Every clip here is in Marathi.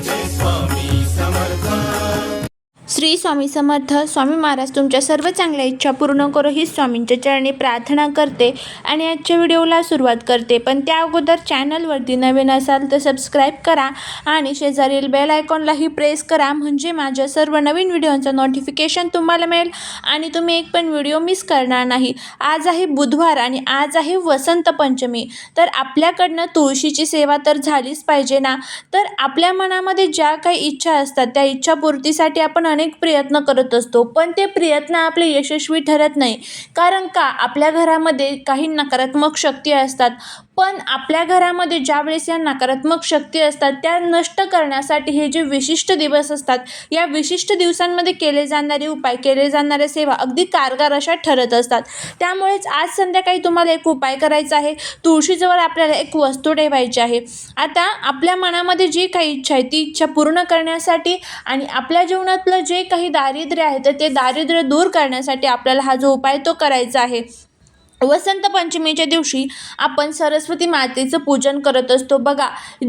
this one. श्री स्वामी समर्थ. स्वामी महाराज तुमच्या सर्व चांगल्या इच्छा पूर्ण करो ही स्वामींच्या चरणी प्रार्थना करते आणि आजच्या व्हिडिओला सुरुवात करते. पण त्या अगोदर चॅनलवरती नवीन असाल तर सबस्क्राईब करा आणि शेजारील बेल आयकॉनलाही प्रेस करा. म्हणजे माझ्या सर्व नवीन व्हिडिओचं नोटिफिकेशन तुम्हाला मिळेल आणि तुम्ही एक पण व्हिडिओ मिस करणार नाही. आज आहे बुधवार आणि आज आहे वसंत पंचमी. तर आपल्याकडनं तुळशीची सेवा तर झालीच पाहिजे ना? तर आपल्या मनामध्ये ज्या काही इच्छा असतात त्या इच्छापूर्तीसाठी आपण अनेक प्रयत्न करत असतो. पण ते प्रयत्न आपले यशस्वी ठरत नाही. कारण का? आपल्या घरामध्ये काही नकारात्मक शक्ती असतात. पण आपल्या घरामध्ये ज्यावेळेस या नकारात्मक शक्ती असतात त्या नष्ट करण्यासाठी हे जे विशिष्ट दिवस असतात या विशिष्ट दिवसांमध्ये केले जाणारे उपाय केले जाणाऱ्या सेवा अगदी कारगार अशा ठरत असतात. त्यामुळेच आज संध्याकाळी तुम्हाला एक उपाय करायचा आहे. तुळशीजवळ आपल्याला एक वस्तू ठेवायची आहे. आता आपल्या मनामध्ये जी काही इच्छा आहे ती इच्छा पूर्ण करण्यासाठी आणि आपल्या जीवनातलं जे काही दारिद्र्य आहे तर ते दारिद्र्य दूर करण्यासाठी आपल्याला हा जो उपाय तो करायचा आहे. वसंत पंचमीच्या दिवशी आपण सरस्वती मातेचं पूजन करत असतो. बघा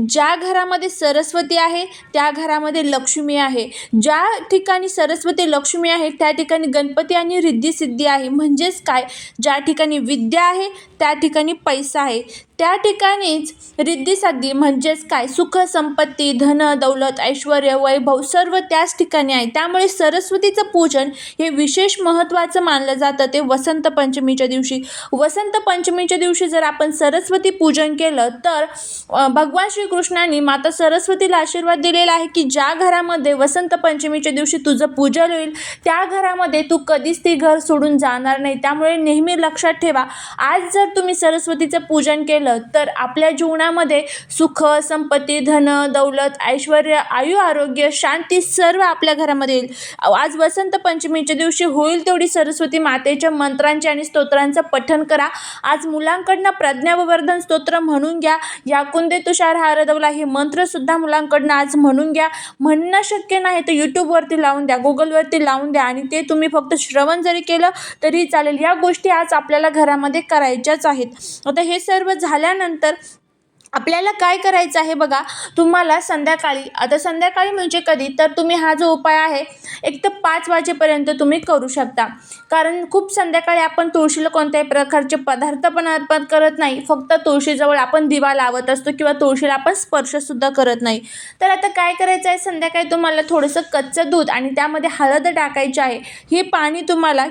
ज्या घरामध्ये सरस्वती आहे त्या घरामध्ये लक्ष्मी आहे. ज्या ठिकाणी सरस्वती लक्ष्मी आहे त्या ठिकाणी गणपती आणि रिद्धी आहे. म्हणजेच काय? ज्या ठिकाणी विद्या आहे त्या ठिकाणी पैसा आहे. त्या ठिकाणीच रिद्धी म्हणजेच काय? सुख संपत्ती धन दौलत ऐश्वर वैभव सर्व त्याच ठिकाणी आहे. त्यामुळे सरस्वतीचं पूजन हे विशेष महत्त्वाचं मानलं जातं ते वसंत पंचमीच्या दिवशी. वसंत पंचमीच्या दिवशी जर आपण सरस्वती पूजन केलं तर भगवान श्रीकृष्णांनी माता सरस्वतीला आशीर्वाद दिलेला आहे की ज्या घरामध्ये वसंत पंचमीच्या दिवशी तुझं पूजन होईल त्या घरामध्ये तू कधीच ती घर सोडून जाणार नाही. त्यामुळे नेहमी लक्षात ठेवा आज जर तुम्ही सरस्वतीचं पूजन केलं तर आपल्या जीवनामध्ये सुख संपत्ती धन दौलत ऐश्वर आयु आरोग्य शांती सर्व आपल्या घरामध्ये येईल. आज वसंत पंचमीच्या दिवशी होईल तेवढी सरस्वती मातेच्या मंत्रांचे आणि स्तोत्रांचं पठन करा. आज मुलांकडनं प्रज्ञावर्धन स्तोत्र म्हणून घ्या. याकुंदे तुषार हारदवला हे मंत्रसुद्धा मुलांकडनं आज म्हणून घ्या. म्हणणं शक्य नाही तर यूट्यूबवरती लावून द्या गुगलवरती लावून द्या आणि ते तुम्ही फक्त श्रवण जरी केलं तरी चालेल. या गोष्टी आज आपल्याला घरामध्ये करायच्याच आहेत. आता हे सर्व झालं झाल्यानंतर आपल्याला काय करायचं आहे बघा तुम्हाला संध्याकाळी आता संध्याकाळी म्हणजे कधी? तर तुम्ही हा जो उपाय आहे एक तर पाच वाजेपर्यंत तुम्ही करू शकता. कारण खूप संध्याकाळी आपण तुळशीला कोणत्याही प्रकारचे पदार्थ पण अर्पण करत नाही. फक्त तुळशीजवळ आपण दिवा लावत असतो किंवा तुळशीला आपण स्पर्शसुद्धा करत नाही. तर आता काय करायचं आहे? संध्याकाळी तुम्हाला थोडंसं कच्चं दूध आणि त्यामध्ये हळद टाकायची आहे. हे पाणी तुम्हाला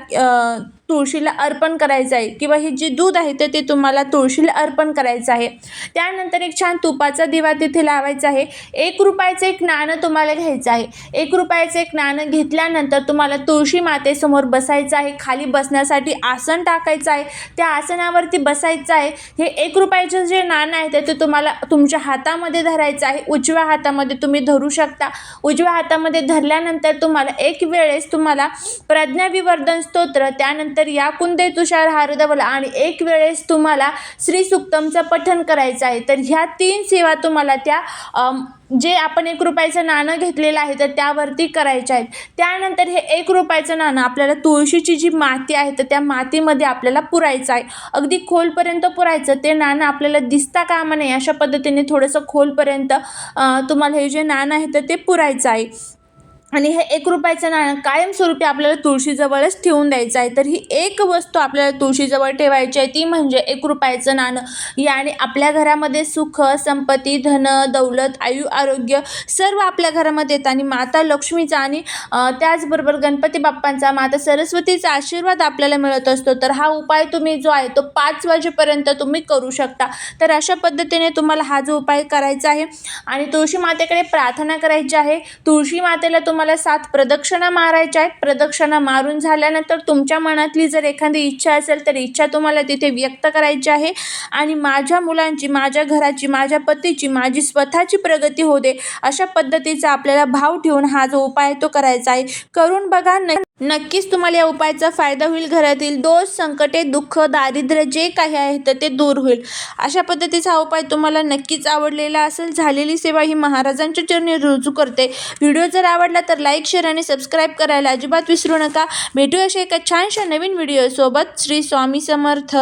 तुळशीला अर्पण करायचं आहे किंवा हे जे दूध आहे तर ते तुम्हाला तुळशीला अर्पण करायचं आहे. त्यानंतर एक छान तुपाचा दिवा तिथे लावायचा आहे. एक रुपयाचं एक नाणं तुम्हाला घ्यायचं आहे. एक रुपयाचं एक नाणं घेतल्यानंतर तुम्हाला तुळशी मातेसमोर बसायचं आहे. खाली बसण्यासाठी आसन टाकायचं आहे. त्या आसनावरती बसायचं आहे. हे एक रुपयाचं जे नाणं आहे ते ते तुम्हाला तुमच्या हातामध्ये धरायचं आहे. उजव्या हातामध्ये तुम्ही धरू शकता. उजव्या हातामध्ये धरल्यानंतर तुम्हाला एक वेळेस तुम्हाला प्रज्ञाविवर्धन स्तोत्र त्यानंतर या कुंदे तुषार हारदवला आणि एक वेळेस तुम्हाला श्री सुक्तमचं पठण करायचं आहे. तर ह्या तीन सेवा तुम्हाला त्या जे आपण एक रुपयाचं नाणं घेतलेलं आहे तर त्यावरती करायचे आहेत. त्यानंतर हे एक रुपयाचं नाणं आपल्याला तुळशीची जी माती आहे तर त्या मातीमध्ये आपल्याला पुरायचं आहे. अगदी खोलपर्यंत पुरायचं ते नाणं आपल्याला दिसता कामा नये अशा पद्धतीने थोडंसं खोलपर्यंत तुम्हाला हे जे नाणं आहे तर ते पुरायचं आहे. आणि हे एक रुपयाचं नाणं कायमस्वरूपी आपल्याला तुळशीजवळच ठेवून द्यायचं आहे. तर ही एक वस्तू आपल्याला तुळशीजवळ ठेवायची आहे ती म्हणजे एक रुपयाचं नाणं. याने आपल्या घरामध्ये सुख संपत्ती धन दौलत आयु आरोग्य सर्व आपल्या घरामध्ये येतं. आणि माता लक्ष्मीचा आणि त्याचबरोबर गणपती बाप्पांचा माता सरस्वतीचा आशीर्वाद आपल्याला मिळत असतो. तर हा उपाय तुम्ही जो आहे तो पाच वाजेपर्यंत तुम्ही करू शकता. तर अशा पद्धतीने तुम्हाला हा जो उपाय करायचा आहे आणि तुळशी मातेकडे प्रार्थना करायची आहे. तुळशी मातेला तुम्हाला सात प्रदक्षिणा मारायच्या आहेत. प्रदक्षिणा मारून झाल्यानंतर तुमच्या मनातली जर एखादी इच्छा असेल तर इच्छा तुम्हाला तिथे व्यक्त करायची आहे. आणि माझ्या मुलांची माझ्या घराची माझ्या पतीची माझी स्वतःची प्रगती होते अशा पद्धतीचा आपल्याला भाव ठेवून हा जो उपाय आहे तो करायचा आहे. करून बघा न नक्कीच तुम्हाला या उपायाचा फायदा होईल. घरातील दोष संकटे दुःख दारिद्र्य जे काही आहे तर ते दूर होईल. अशा पद्धतीचा हा उपाय तुम्हाला नक्कीच आवडलेला असेल. झालेली सेवा ही महाराजांच्या चरणी रुजू करते. व्हिडिओ जर आवडला तर लाईक शेअर आणि सबस्क्राईब करायला अजिबात विसरू नका. भेटू अशा एका छानशा नवीन व्हिडिओसोबत. श्री स्वामी समर्थ.